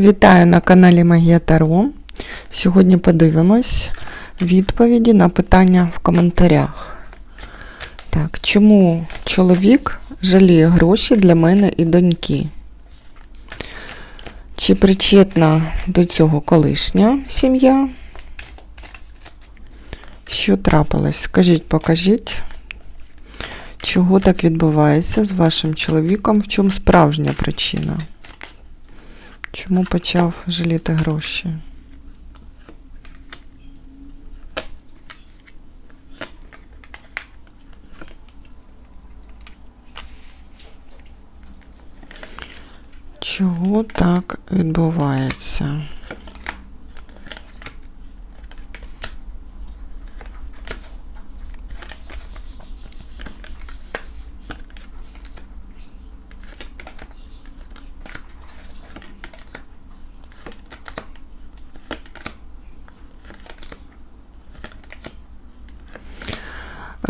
Вітаю на каналі Магія Таро. Сьогодні подивимось відповіді на питання в коментарях. Так, чому чоловік жаліє гроші для мене і доньки? Чи причетна до цього колишня сім'я? Що трапилось? Скажіть, покажіть, чого так відбувається з вашим чоловіком? В чому справжня причина? Чому почав жаліти гроші? Чого так відбувається?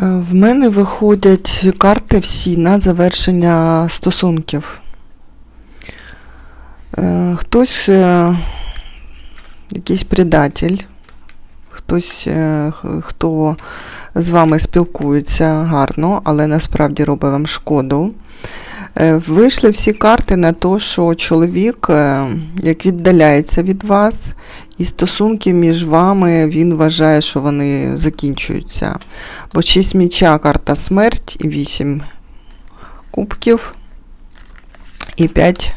Е, В мене виходять карти всі на завершення стосунків. Е, Хтось е, якийсь предатель, хтось, е, хто з вами спілкується гарно, але насправді робить вам шкоду. Вийшли всі карти на те, що чоловік як віддаляється від вас, і стосунки між вами він вважає, що вони закінчуються. Бо 6 міча карта смерть і 8 кубків і 5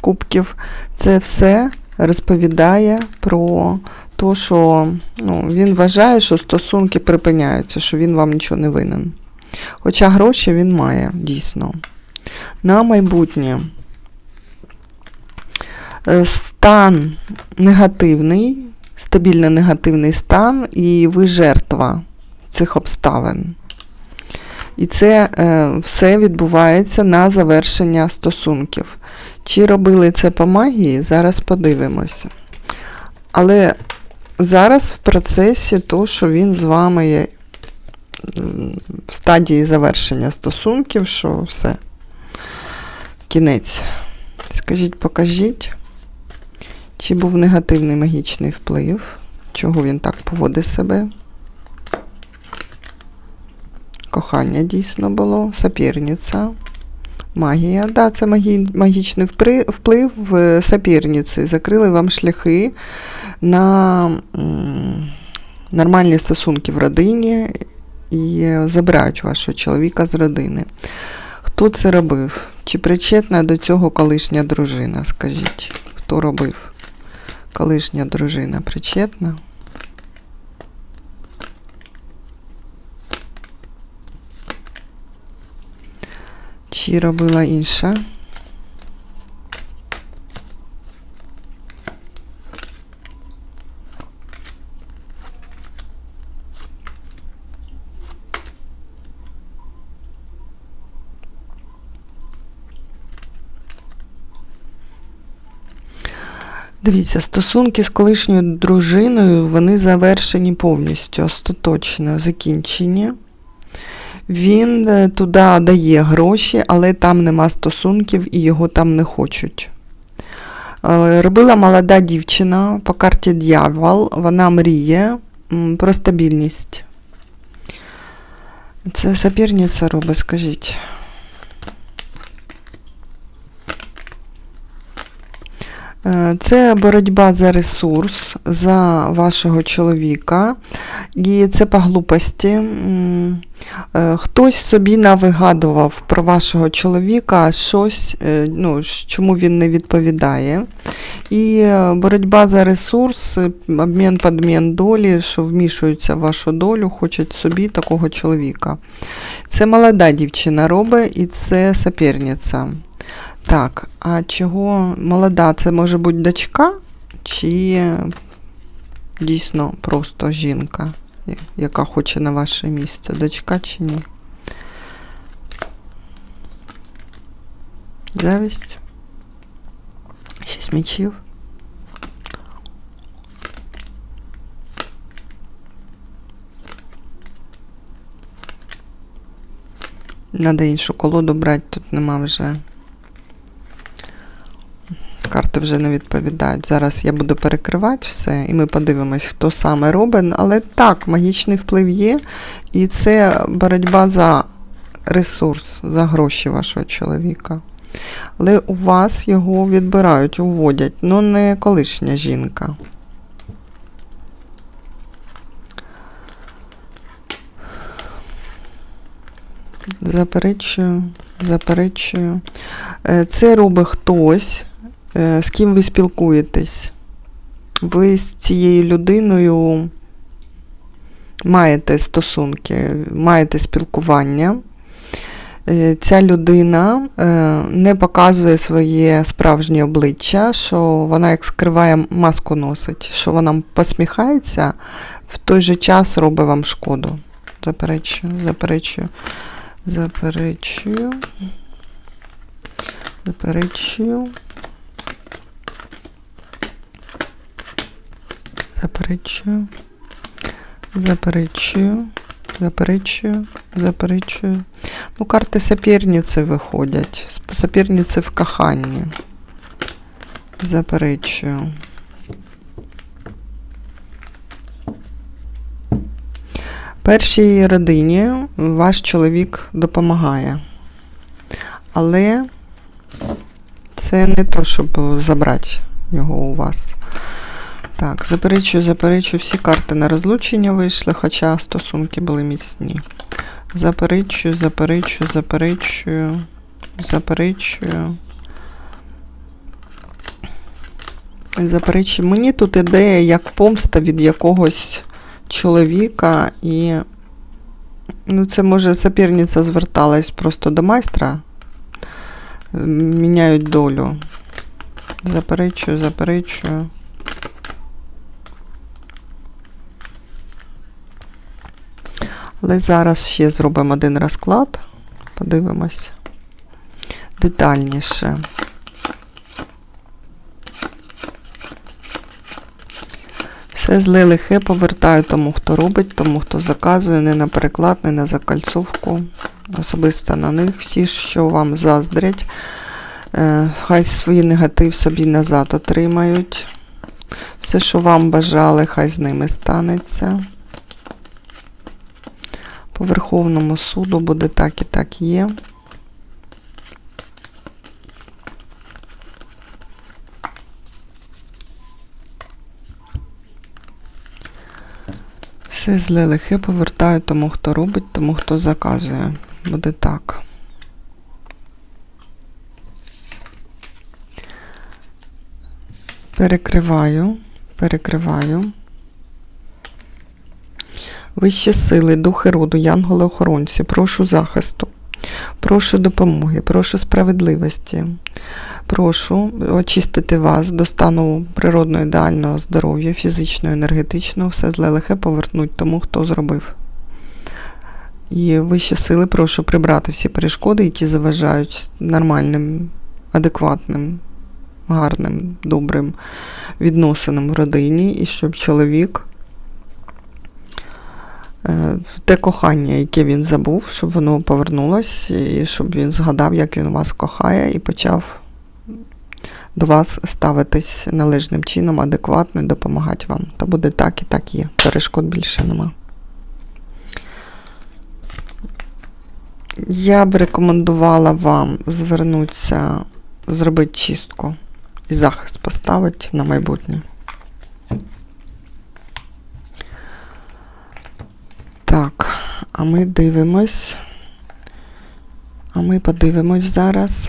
кубків. Це все розповідає про те, що ну, він вважає, що стосунки припиняються, що він вам нічого не винен. Хоча гроші він має дійсно. На майбутнє. Е, Стан негативний, стабільно негативний стан, і ви жертва цих обставин. І це е, все відбувається на завершення стосунків. Чи робили це по магії, зараз подивимося. Але зараз в процесі то, що він з вами є в стадії завершення стосунків, що все. Кінець. Скажіть, покажіть, чи був негативний магічний вплив, чого він так поводить себе. Кохання дійсно було, сапірниця, магія. Да, це магі, магічний вплив в сапірниці. Закрили вам шляхи на нормальні стосунки в родині і забирають вашого чоловіка з родини. Хто це робив? Чи причетна до цього колишня дружина? Скажіть, хто робив? Колишня дружина причетна? Чи робила інша? Дивіться, стосунки з колишньою дружиною, вони завершені повністю, остаточно закінчені. Він е, туди дає гроші, але там нема стосунків і його там не хочуть. Е, Робила молода дівчина по карті Д'явол, вона мріє про стабільність. Це соперниця робить, скажіть. Це боротьба за ресурс, за вашого чоловіка. І це по глупості. Е, Хтось собі навигадував про вашого чоловіка щось, е, ну, чому він не відповідає. І е, боротьба за ресурс, е, обмін подмін долі, що вмішуються в вашу долю, хочуть собі такого чоловіка. Це молода дівчина робить, і це соперниця. Так, а чого молода? Це може бути дочка, чи дійсно просто жінка, яка хоче на ваше місце? Дочка чи ні? Завість. Шість мечів. Надо іншу колоду брати, тут нема вже карти вже не відповідають. Зараз я буду перекривати все, і ми подивимось, хто саме робить. Але так, магічний вплив є, і це боротьба за ресурс, за гроші вашого чоловіка. Але у вас його відбирають, уводять, ну не колишня жінка. Заперечую, заперечую. Е, Це робить хтось, з ким ви спілкуєтесь. Ви з цією людиною маєте стосунки, маєте спілкування. Е, Ця людина е, не показує своє справжнє обличчя, що вона як скриває маску носить, що вона посміхається, в той же час робить вам шкоду. Заперечую, заперечую, заперечую, заперечую. Заперечую, заперечую, заперечую, заперечую. Ну, карти соперниці виходять. Соперниці в коханні. Заперечую. Першій родині ваш чоловік допомагає. Але це не то, щоб забрати його у вас. Так, заперечую, заперечую, всі карти на розлучення вийшли, хоча стосунки були міцні. Заперечую, заперечую, заперечую, заперечую. Заперечую. Мені тут ідея як помста від якогось чоловіка, і ну, це може соперниця зверталась просто до майстра. Міняють долю. Заперечую, заперечую. Але зараз ще зробимо один розклад. Подивимось детальніше. Все зле лихе повертаю тому, хто робить, тому, хто заказує, не на переклад, не на закальцовку. Особисто на них. Всі, що вам заздрять, е, хай свій негатив собі назад отримають. Все, що вам бажали, хай з ними станеться. По Верховному суду буде так і так є. Все зле лихе повертаю тому, хто робить, тому, хто заказує. Буде так. Перекриваю, перекриваю. Вищі сили, духи роду, янголи-охоронці, прошу захисту, прошу допомоги, прошу справедливості, прошу очистити вас до стану природного ідеального здоров'я, фізичного, енергетичного, все зле лихе повернуть тому, хто зробив. І вищі сили прошу прибрати всі перешкоди, які заважають нормальним, адекватним, гарним, добрим відносинам в родині, і щоб чоловік те кохання, яке він забув, щоб воно повернулось, і щоб він згадав, як він вас кохає, і почав до вас ставитись належним чином, адекватно і допомагати вам. Та буде так і так є. Перешкод більше нема. Я б рекомендувала вам звернутися, зробити чистку і захист поставити на майбутнє. Так, а ми дивимось. А ми подивимось зараз.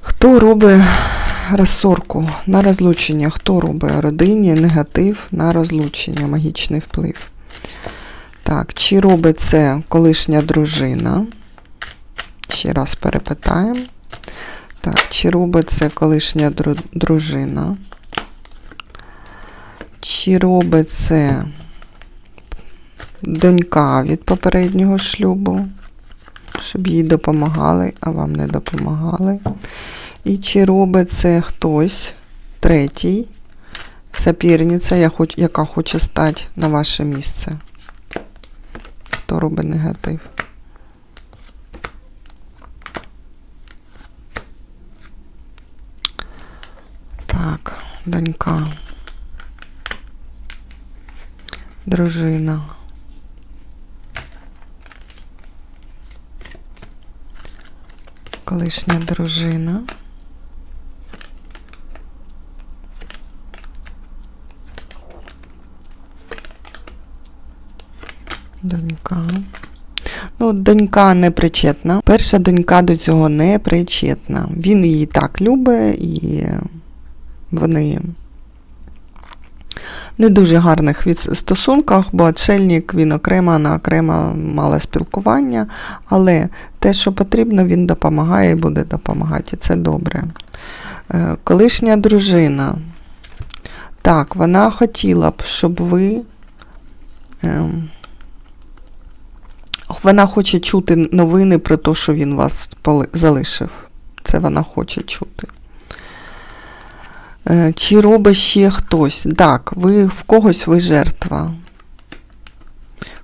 Хто робить розсорку на розлучення? Хто робить родині негатив на розлучення, магічний вплив? Так, чи робить це колишня дружина? Ще раз перепитаємо. Так, чи робить це колишня дру- дружина? Чи робить це донька від попереднього шлюбу? Щоб їй допомагали, а вам не допомагали. І чи робить це хтось третій, соперниця, яка хоче стати на ваше місце? Хто робить негатив? Так, донька. Дружина. Колишня дружина. Донька. Ну, донька не причетна. Перша донька до цього не причетна. Він її так любить, і вони не дуже гарних стосунках, бо отшельник він окремо на окремо мало спілкування, але те, що потрібно, він допомагає і буде допомагати. І це добре. Е, Колишня дружина. Так, вона хотіла б, щоб ви. ем, вона хоче чути новини про те, що він вас залишив. Це вона хоче чути. Е, Чи робить ще хтось? Так, ви в когось ви жертва.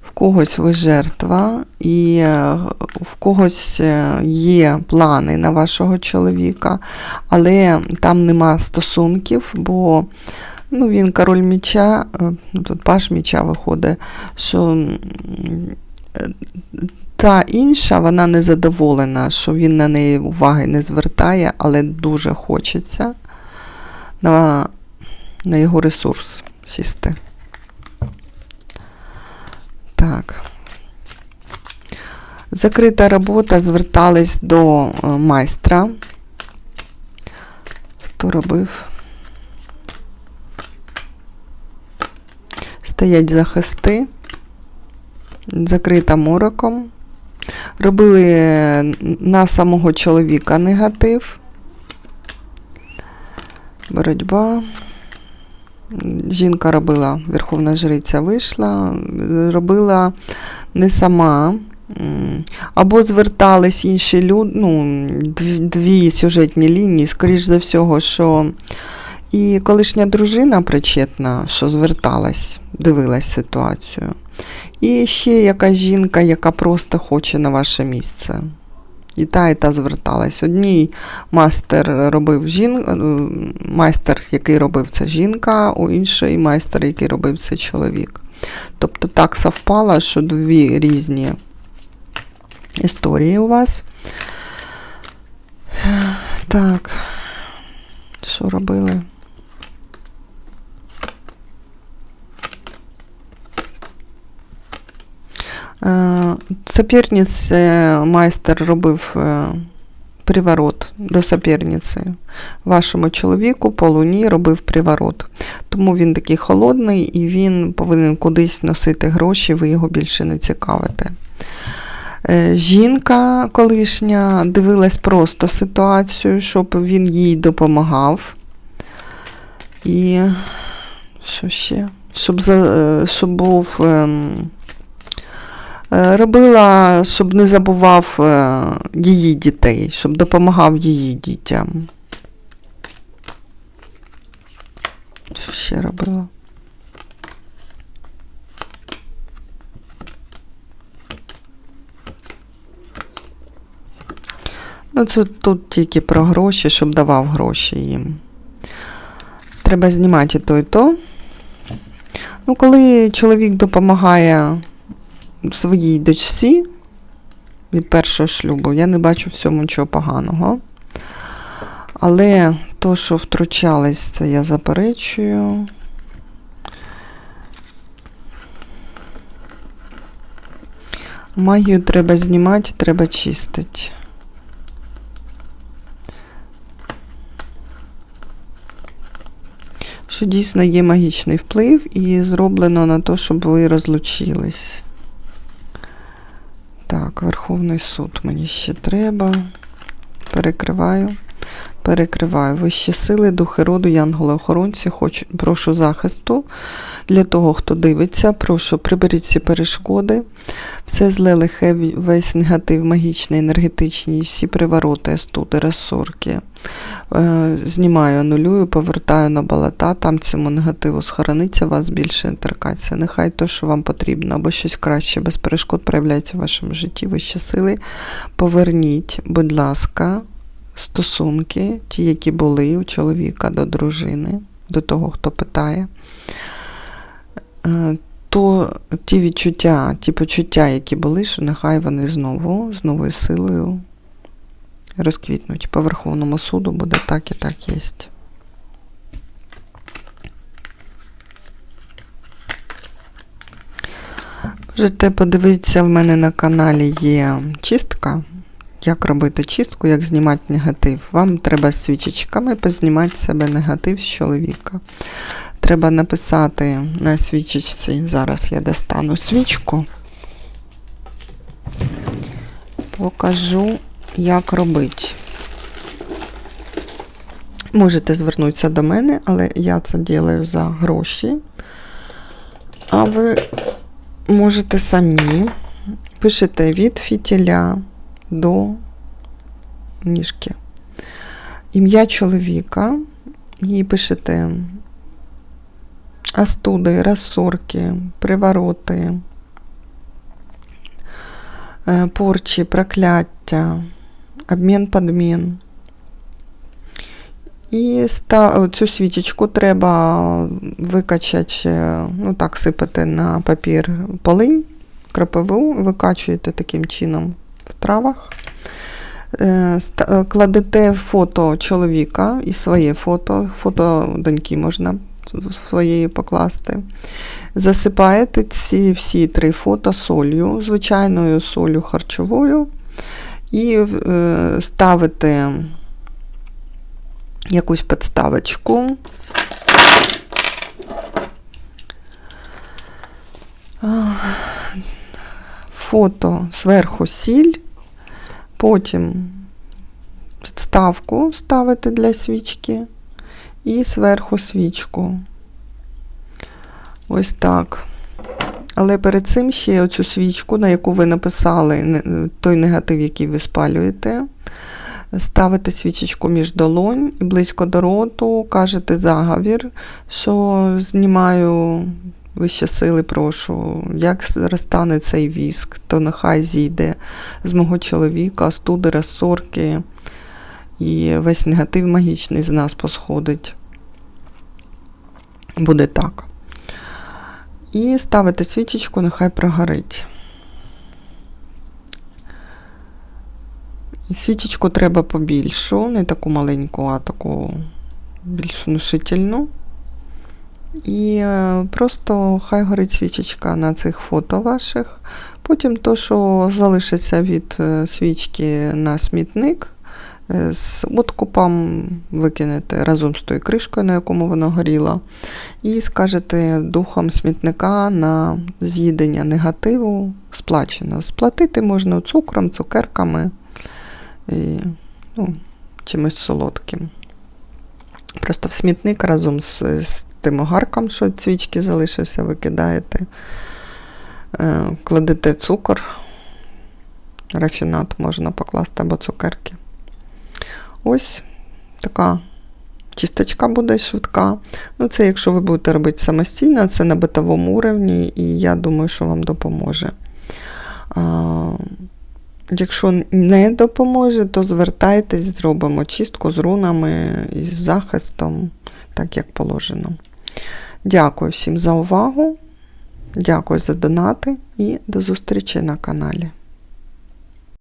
В когось ви жертва, і е, в когось е, є плани на вашого чоловіка, але там нема стосунків, бо ну, він король міча, ну, тут паш міча виходить, що та інша, вона не задоволена, що він на неї уваги не звертає, але дуже хочеться на, на його ресурс сісти. Так. Закрита робота, звертались до е, майстра. Хто робив? Стоять захисти. Закрита мороком. Робили е, на самого чоловіка негатив. Боротьба. Жінка робила, Верховна Жриця вийшла, робила не сама. Або звертались інші люди, ну, дві, сюжетні лінії, скоріш за всього, що і колишня дружина причетна, що зверталась, дивилась ситуацію. І ще якась жінка, яка просто хоче на ваше місце. І та, і та зверталась. Одній майстер робив жін... е, майстер, який робив це жінка, у інший майстер, який робив це чоловік. Тобто так совпало, що дві різні історії у вас. Так, що робили? Соперниць е, майстер робив е, приворот до соперниці. Вашому чоловіку по луні робив приворот. Тому він такий холодний і він повинен кудись носити гроші, ви його більше не цікавите. Е, Жінка колишня дивилась просто ситуацію, щоб він їй допомагав. І що ще? Щоб, за, щоб був. Е, Робила, щоб не забував е, її дітей, щоб допомагав її дітям. Що ще робила? Ну, це тут тільки про гроші, щоб давав гроші їм. Треба знімати то, і то. Ну, коли чоловік допомагає своїй дочці від першого шлюбу, я не бачу в цьому нічого поганого. Але то, що втручались, це я заперечую. Магію треба знімати, треба чистити. Що дійсно є магічний вплив і зроблено на те, щоб ви розлучились. Так, Верховний суд мені ще треба. Перекриваю. Перекриваю. Вищі сили, духи роду, янголи-охоронці, хочу, прошу захисту для того, хто дивиться. Прошу, приберіть всі перешкоди. Все зле лихе, весь негатив, магічний, енергетичний, всі привороти, астути, розсорки. Е, знімаю, анулюю, повертаю на балата, там цьому негативу схорониться, вас більше торкаться. Нехай то, що вам потрібно, або щось краще, без перешкод проявляється в вашому житті. Вищі сили. Поверніть, будь ласка, стосунки, ті, які були у чоловіка до дружини, до того, хто питає, е, то ті відчуття, ті почуття, які були, що нехай вони знову, з новою силою розквітнуть. По Верховному суду буде так і так єсть. Можете подивитися, в мене на каналі є чистка. Як робити чистку, як знімати негатив. Вам треба свічечками познімати себе негатив з чоловіка. Треба написати на свічечці. Зараз я достану свічку. Покажу, як робити. Можете звернутися до мене, але я це ділаю за гроші. А ви можете самі пишете від фітіля до ніжки. Ім'я чоловіка і пишете астуди, розсорки, привороти, е, порчі, прокляття, обмін подмін. І цю свічечку треба викачати, ну так, сипати на папір полинь, крапиву, викачуєте таким чином в травах. Е, е, Кладете фото чоловіка і своє фото, фото доньки можна своєї покласти. Засипаєте ці всі три фото солью, звичайною солью харчовою, і е, ставите якусь підставочку. А, Фото зверху сіль, потім підставку ставити для свічки і зверху свічку. Ось так. Але перед цим ще оцю свічку, на яку ви написали той негатив, який ви спалюєте, ставите свічечку між долонь і близько до роту, кажете заговір, що знімаю вище сили, прошу, як розтане цей віск, то нехай зійде з мого чоловіка, студи, розсорки, і весь негатив магічний з нас посходить. Буде так. І ставите свічечку, нехай прогорить. Свічечку треба побільшу, не таку маленьку, а таку більш внушительну. І е, просто хай горить свічечка на цих фото ваших. Потім то, що залишиться від е, свічки на смітник, е, з откупом викинете разом з тою кришкою, на якому воно горіло, і скажете духом смітника на з'їдення негативу сплачено. Сплатити можна цукром, цукерками і ну, чимось солодким. Просто в смітник разом з, з тим огарком, що від свічки залишився, викидаєте, е, кладете цукор, рафінат можна покласти або цукерки. Ось така чисточка буде швидка. Ну, це якщо ви будете робити самостійно, це на битовому уровні, і я думаю, що вам допоможе. Якщо не допоможе, то звертайтесь, зробимо чистку з рунами і з захистом, так як положено. Дякую всім за увагу. Дякую за донати і до зустрічі на каналі.